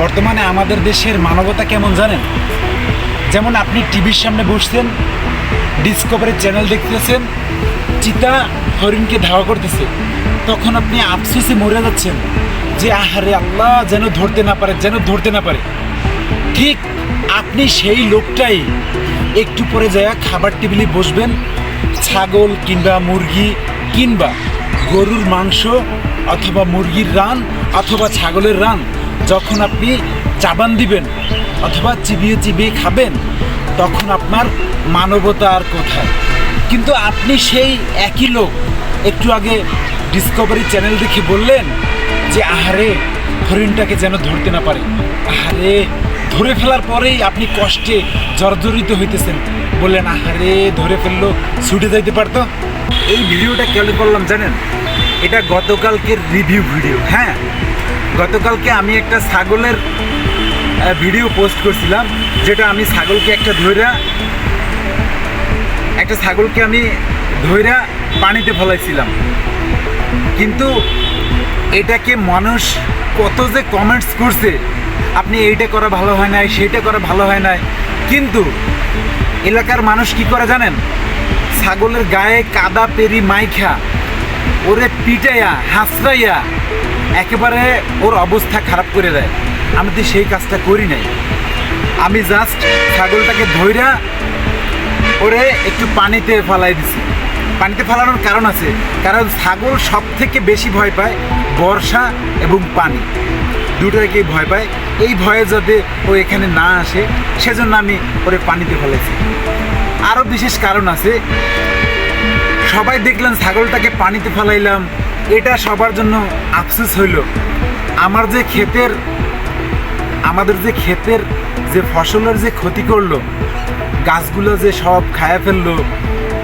বর্তমানে আমাদের দেশের মানবতা কেমন জানেন? যেমন আপনি টিভির সামনে বসছেন ডিসকভারি চ্যানেল দেখতেছেন, চিতা হরিণকে ধাওয়া করতেছে, তখন আপনি আফসোসে মরে যাচ্ছেন যে, আহারে আল্লাহ যেন ধরতে না পারে, যেন ধরতে না পারে। ঠিক আপনি সেই লোকটাই একটু পরে যায় খাবার টেবিলে বসবেন, ছাগল কিংবা মুরগি কিংবা গরুর মাংস অথবা মুরগির রান অথবা ছাগলের রান যখন আপনি চাবান দিবেন অথবা চিবিয়ে চিবিয়ে খাবেন, তখন আপনার মানবতা আর কোথায়? কিন্তু আপনি সেই একই লোক, একটু আগে ডিসকভারি চ্যানেল দেখে বললেন যে, আহারে, হরিণটাকে যেন ধরতে না পারে। আহারে, ধরে ফেলার পরেই আপনি কষ্টে জর্জরিত হইতেছেন। বললেন, আহারে, ধরে ফেলল, ছুটে যাইতে পারতো। এই ভিডিওটা কেন করলাম জানেন? এটা গতকালকের রিভিউ ভিডিও হ্যাঁ? গতকালকে আমি একটা ছাগলের ভিডিও পোস্ট করছিলাম, যেটা আমি ছাগলকে একটা ধৈরা একটা ছাগলকে আমি ধৈরা পানিতে ফলাইছিলাম। কিন্তু এটাকে মানুষ কত যে কমেন্টস করছে, আপনি এইটা করা ভালো হয় নাই, সেইটা করা ভালো হয় নাই। কিন্তু এলাকার মানুষ কি করে জানেন? ছাগলের গায়ে কাদা, পেরি, মাইখা, ওরে পিটাইয়া, হাসরাইয়া একেবারে ওর অবস্থা খারাপ করে দেয়। আমি তো সেই কাজটা করি নাই। আমি জাস্ট ছাগলটাকে ধইরা ওরে একটু পানিতে ফালাই দিছি। পানিতে ফালানোর কারণ আছে। কারণ ছাগল সব থেকে বেশি ভয় পায় বর্ষা এবং পানি। দুটোকেই ভয় পায়। এই ভয়ে যাতে ও এখানে না আসে, সেজন্য আমি ওরে পানিতে ফেলেছি আরও বিশেষ কারণ আছে। সবাই দেখলেন ছাগলটাকে পানিতে ফেলাইলাম। এটা সবার জন্য আফসোস হইল। আমার যে ক্ষেতের, আমাদের যে ক্ষেতের যে ফসলের যে ক্ষতি করল, গাছগুলো যে সব খায়া ফেলল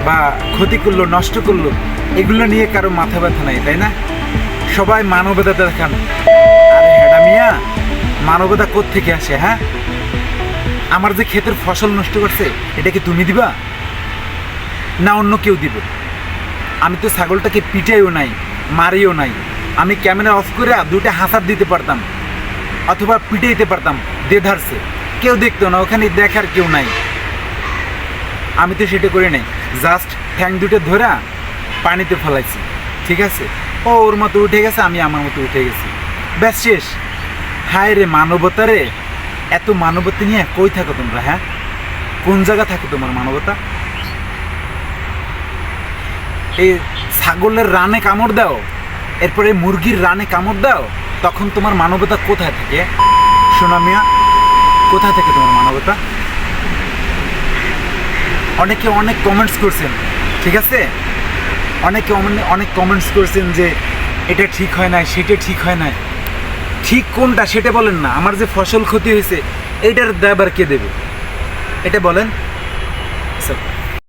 বা ক্ষতি করল, নষ্ট করল, এগুলো নিয়ে কারও মাথা ব্যথা নাই, তাই না? সবাই মানবতা দেখান। আরে হেডা মিয়া, মানবতা থেকে আসে হ্যাঁ? আমার যে ক্ষেতের ফসল নষ্ট করছে, এটা কি তুমি দিবা? না অন্য কেউ দিবে? আমি তো ছাগলটাকে পিটাইও নাই। মারিও নাই। আমি ক্যামেরা অফ করে দুইটা হাসার দিতে পারতাম, অথবা পিটাইতে পারতাম দেধারসে কেউ দেখতো না, ওখানে দেখার কেউ নাই। আমি তো সেটা করি নাই। জাস্ট ঠ্যাং দুটো ধরা পানিতে ফেলাইছি, ঠিক আছে? ও, ওর মতো উঠে গেছে, আমি আমার মতো উঠে গেছি। ব্যাস শেষ। হায় রে মানবতা রে, এত মানবতা নিয়ে কই থাকো তোমরা হ্যাঁ? কোন জায়গা থাকে তোমার মানবতা? এই ছাগলের রানে কামড় দাও। এরপরে মুরগির রানে কামড় দাও। তখন তোমার মানবতা কোথায় থাকে? সোনা মিয়া, কোথায় থেকে তোমার মানবতা? অনেকে অনেক কমেন্টস করছেন, ঠিক আছে? অনেকে অনে- অনেক কমেন্টস করছেন যে এটা ঠিক হয় না সেটা ঠিক হয় না ঠিক কোনটা সেটা বলেন না। আমার যে ফসল ক্ষতি হয়েছে, এইটার দায়বার কে দেবে? এটা বলেন। আচ্ছা।